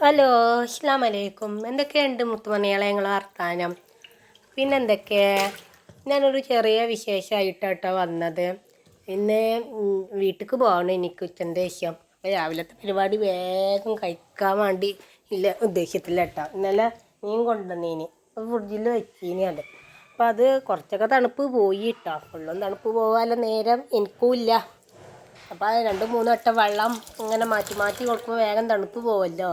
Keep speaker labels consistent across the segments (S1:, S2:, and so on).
S1: Hello അസ്ലാം അലൈക്കും എന്തൊക്കെയുണ്ട് മുത്തുമണികളെ ഞങ്ങൾ വർത്താനം? പിന്നെന്തൊക്കെ? ഞാനൊരു ചെറിയ വിശേഷമായിട്ടോ വന്നത്. ഇന്ന് വീട്ടിലേക്ക് പോകണം എനിക്ക് ഉച്ചന്റെ ശേഷം. അപ്പോൾ രാവിലത്തെ പരിപാടി വേഗം കഴിക്കാൻ വേണ്ടി ഇല്ല ഉദ്ദേശത്തില്ല കേട്ടോ ഇന്നലെ മീൻ കൊണ്ടുവന്നീന്. അപ്പോൾ ഫ്രിഡ്ജിൽ വെച്ചീനി അത്. അപ്പോൾ അത് കുറച്ചൊക്കെ തണുപ്പ് പോയി കേട്ടോ ഫുള്ളും തണുപ്പ് പോകാനുള്ള നേരം എനിക്കും ഇല്ല. അപ്പോൾ രണ്ട് മൂന്ന് വട്ടം വെള്ളം ഇങ്ങനെ മാറ്റി മാറ്റി കൊടുക്കുമ്പോൾ വേഗം തണുപ്പ് പോവല്ലോ.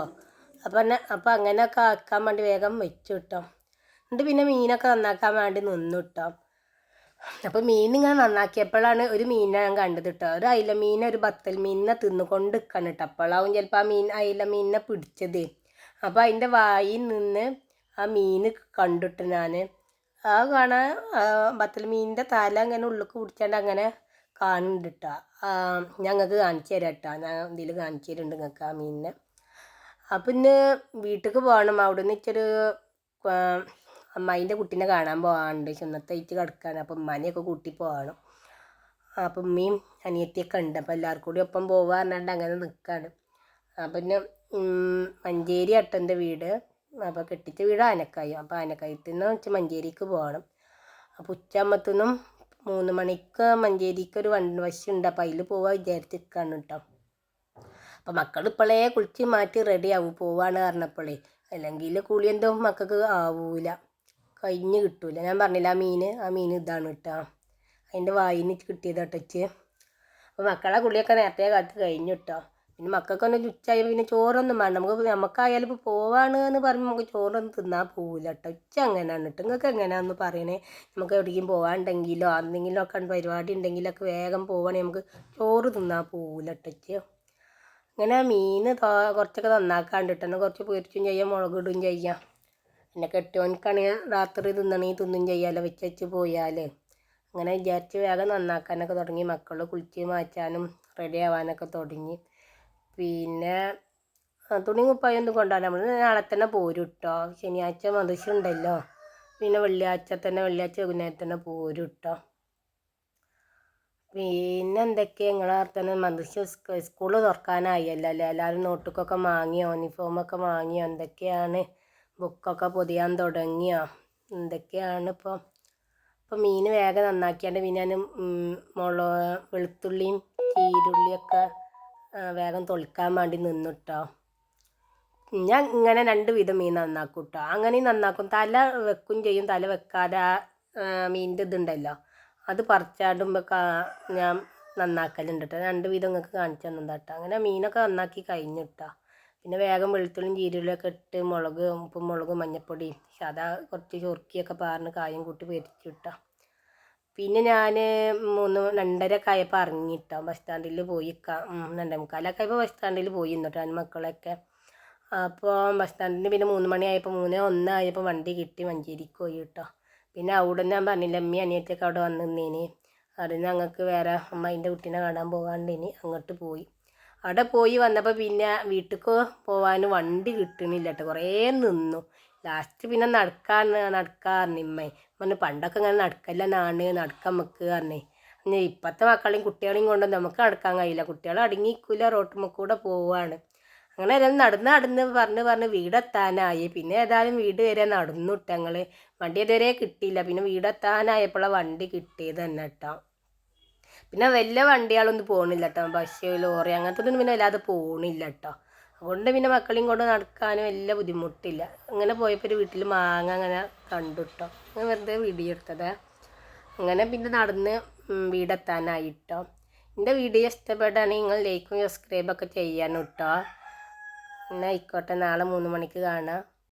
S1: അപ്പം എന്നെ അപ്പം അങ്ങനെയൊക്കെ ആക്കാൻ വേണ്ടി വേഗം വെച്ചു കിട്ടും എന്നിട്ട് പിന്നെ മീനൊക്കെ നന്നാക്കാൻ വേണ്ടി നിന്നു കിട്ടും അപ്പം മീൻ ഇങ്ങനെ നന്നാക്കിയപ്പോഴാണ് ഒരു മീനെ ഞാൻ കണ്ടത് കേട്ടോ ഒരു അയില മീനെ ഒരു ബത്തൽ മീനിനെ തിന്നുകൊണ്ട് നിൽക്കണം കേട്ടോ അപ്പോഴാവും ചിലപ്പോൾ ആ മീൻ അയില മീനിനെ പിടിച്ചത്. അപ്പോൾ അതിന്റെ വായിൽ നിന്ന് ആ മീൻ കണ്ടിട്ട് ഞാൻ ആ കാണാൻ ബത്തൽ മീനിന്റെ തല അങ്ങനെ ഉള്ളിലേക്ക് പിടിച്ചാണ്ട് അങ്ങനെ കാണുന്നുണ്ട് കേട്ടോ ഞങ്ങൾക്ക് കാണിച്ചു തരാം കേട്ടോ ഞാൻ ഇതിൽ കാണിച്ചു തരുന്നുണ്ട് നിങ്ങൾക്ക് ആ മീനിനെ. അപ്പം പിന്നെ വീട്ടിലേക്ക് പോകണം. അവിടെ നിന്ന് ഇച്ചൊരു അമ്മായിന്റെ കുട്ടീനെ കാണാൻ പോകാനുണ്ട്. ചുന്നത്തയച്ച് കിടക്കാൻ അപ്പം ഉമ്മാനെയൊക്കെ കൂട്ടി പോകണം. അപ്പം ഉമ്മയും അനിയത്തിയൊക്കെ ഉണ്ട്. അപ്പം എല്ലാവർക്കും കൂടി ഒപ്പം പോകാൻ പറഞ്ഞാണ്ട് അങ്ങനെ നിൽക്കുകയാണ് അപ്പം പിന്നെ മഞ്ചേരി അട്ടന്റെ വീട്. അപ്പോൾ കെട്ടിച്ച വീട് ആനക്കായി. അപ്പോൾ ആനക്കായത്തിൽ നിന്ന് വെച്ചാൽ മഞ്ചേരിക്ക് പോകണം. അപ്പോൾ ഉച്ചയാകുമ്പത്തുനിന്നും മൂന്ന് മണിക്ക് മഞ്ചേരിക്ക് ഒരു വണ്ടി ഉണ്ട്. അപ്പോൾ അതിൽ പോവാൻ വിചാരിച്ചിരിക്കുകയാണ് കേട്ടോ അപ്പം മക്കൾ ഇപ്പോഴേ കുളിച്ച് മാറ്റി റെഡി ആവും പോവാണ് പറഞ്ഞപ്പോഴേ അല്ലെങ്കിൽ കുളി എന്തോ മക്കൾക്ക് ആവൂല. കഴിഞ്ഞ് കിട്ടൂല. ഞാൻ പറഞ്ഞില്ല ആ മീൻ ആ മീൻ ഇതാണ് കേട്ടോ അതിന്റെ വായിന് കിട്ടിയത് കേട്ടച്ച് അപ്പോൾ മക്കളെ കുളിയൊക്കെ നേരത്തെ കാലത്ത് കഴിഞ്ഞു കേട്ടോ പിന്നെ മക്കൾക്കൊന്നും ഉച്ചയായി പിന്നെ ചോറൊന്നും വേണ്ട. നമുക്ക് നമുക്കായാലും ഇപ്പോൾ പോവാണ് എന്ന് പറയുമ്പോൾ നമുക്ക് ചോറൊന്നും തിന്നാൽ പോവില്ല കേട്ടോ ഉച്ച അങ്ങനെയാണ് കേട്ടോ നിങ്ങൾക്ക് എങ്ങനെയാണെന്ന് പറയണേ? നമുക്ക് എവിടേക്കും പോകാണ്ടെങ്കിലോ എന്തെങ്കിലും ഒക്കെ പരിപാടി ഉണ്ടെങ്കിലൊക്കെ വേഗം പോവാണെങ്കിൽ നമുക്ക് ചോറ് തിന്നാൽ പോവില്ല കേട്ടോ ഇങ്ങനെ മീൻ കുറച്ചൊക്കെ നന്നാക്കാണ്ട് കിട്ടണം കുറച്ച് പൊരിച്ചും ചെയ്യാം മുളക് ഇടുകയും ചെയ്യാം. പിന്നെ കെട്ടിയവനക്കാണെങ്കിൽ രാത്രി തിന്നണമെങ്കിൽ തിന്നും ചെയ്യാമല്ലോ വെച്ച് വെച്ച് പോയാൽ അങ്ങനെ വിചാരിച്ച് വേഗം നന്നാക്കാനൊക്കെ തുടങ്ങി മക്കൾ കുളിച്ച് മാറ്റാനും റെഡി ആവാനൊക്കെ തുടങ്ങി. പിന്നെ തുണി കുപ്പായൊന്നും കൊണ്ടുപോകാൻ നമ്മൾ നാളെ തന്നെ പോരും കേട്ടോ ശനിയാഴ്ച മദ്രസ ഉണ്ടല്ലോ. പിന്നെ വെള്ളിയാഴ്ച തന്നെ വെള്ളിയാഴ്ച വൈകുന്നേരം തന്നെ പോരും കേട്ടോ പിന്നെ എന്തൊക്കെയാണ് നിങ്ങളെ തന്നെ മദ്രസ സ്കൂൾ തുറക്കാനായല്ലോ അല്ലേ? എല്ലാവരും നോട്ടുക്കൊക്കെ വാങ്ങിയോ യൂണിഫോമൊക്കെ വാങ്ങിയോ എന്തൊക്കെയാണ്? ബുക്കൊക്കെ പൊതിയാൻ തുടങ്ങിയോ? എന്തൊക്കെയാണ് ഇപ്പോൾ അപ്പോൾ മീൻ വേഗം നന്നാക്കിയാണ്ട് പിന്നെ ഞാൻ മുള വെളുത്തുള്ളിയും ചീരുള്ളിയൊക്കെ വേഗം തൊളിക്കാൻ വേണ്ടി നിന്നിട്ടോ. ഞാൻ ഇങ്ങനെ രണ്ട് വിധം മീൻ നന്നാക്കും കേട്ടോ അങ്ങനെയും നന്നാക്കും. തല വെക്കും ചെയ്യും. തല വെക്കാതെ മീനിന്റെ ഇതുണ്ടല്ലോ. അത് പറിച്ചാടുമ്പോൾ ഞാൻ നന്നാക്കലുണ്ട് കേട്ടോ രണ്ട് വിധം നിങ്ങൾക്ക് കാണിച്ചു തന്നതാ കേട്ടോ അങ്ങനെ മീനൊക്കെ നന്നാക്കി കഴിഞ്ഞു കേട്ടോ പിന്നെ വേഗം വെളുത്തുള്ളിയും ജീരകമൊക്കെ ഇട്ട് മുളക് ഉപ്പും മുളക് മഞ്ഞപ്പൊടി സാധാ കുറച്ച് ചൊറുക്കിയൊക്കെ പാറിന് കായം കൂട്ടി പൊരിച്ചു കേട്ടോ പിന്നെ ഞാൻ മൂന്ന് രണ്ടര കായപ്പം ഇറങ്ങിട്ടോ ബസ് സ്റ്റാൻഡിൽ പോയി രണ്ടേ മുക്കാലൊക്കെ ആയപ്പോൾ ബസ് സ്റ്റാൻഡിൽ പോയി എന്നിട്ട് എന്റെ മക്കളൊക്കെ അപ്പോൾ ബസ് സ്റ്റാൻഡിന് പിന്നെ മൂന്ന് മണിയായപ്പോൾ മൂന്ന് ഒന്നായപ്പോൾ വണ്ടി കിട്ടി മഞ്ചേരിക്ക് പോയി കേട്ടോ പിന്നെ അവിടെ ഞാൻ പറഞ്ഞില്ല അമ്മി അനിയത്തിയൊക്കെ അവിടെ വന്ന് നിന്നേന്. അവിടെ ഞങ്ങൾക്ക് വേറെ അമ്മേന്റെ കുട്ടീനെ കാണാൻ പോകാണ്ടിനി അങ്ങോട്ട് പോയി. അവിടെ പോയി വന്നപ്പോൾ പിന്നെ വീട്ടിലേക്ക് പോകാൻ വണ്ടി കിട്ടണില്ല കേട്ടോ കുറേ നിന്നു. ലാസ്റ്റ് പിന്നെ നടക്കാൻ നടക്കാറിന് ഇമ്മേ. പറഞ്ഞു പണ്ടൊക്കെ ഇങ്ങനെ നടക്കല്ല നാണ് നടക്കാൻ നമുക്ക് പറഞ്ഞേ. ഇപ്പോഴത്തെ മക്കളെയും കുട്ടികളെയും കൊണ്ട് നമുക്ക് നടക്കാൻ കഴിയില്ല. കുട്ടികൾ അടങ്ങിക്കൂല റോട്ടുമ്മക്കൂടെ പോവാണ്. അങ്ങനെ എല്ലാം നടന്ന് നടന്ന് പറഞ്ഞ് പറഞ്ഞ് വീടെത്താനായി. പിന്നെ ഏതായാലും വീട് വരെ നടന്നു ഞങ്ങൾ വണ്ടി ഇതുവരെ കിട്ടിയില്ല. പിന്നെ വീടെത്താനായപ്പോഴാണ് വണ്ടി കിട്ടിയത് തന്നെ കേട്ടോ പിന്നെ വലിയ വണ്ടികളൊന്നും പോകണില്ല കേട്ടോ ബസ് ലോറി അങ്ങനത്തെ ഒന്നും പിന്നെ വല്ലാതെ പോകണില്ല കേട്ടോ അതുകൊണ്ട് പിന്നെ മക്കളെയും കൊണ്ട് നടക്കാനും വലിയ ബുദ്ധിമുട്ടില്ല. അങ്ങനെ പോയപ്പോൾ ഒരു വീട്ടിൽ മാങ്ങ അങ്ങനെ കണ്ടു കേട്ടോ അങ്ങനെ വെറുതെ വീഡിയോ അങ്ങനെ പിന്നെ നടന്ന് വീടെത്താനായി കേട്ടോ എന്റെ വീഡിയോ ഇഷ്ടപ്പെടുകയാണെങ്കിൽ നിങ്ങൾ ലൈക്കും സബ്സ്ക്രൈബൊക്കെ ചെയ്യാനും കേട്ടോ എന്നാൽ ആയിക്കോട്ടെ നാളെ മൂന്ന് മണിക്ക് കാണാം.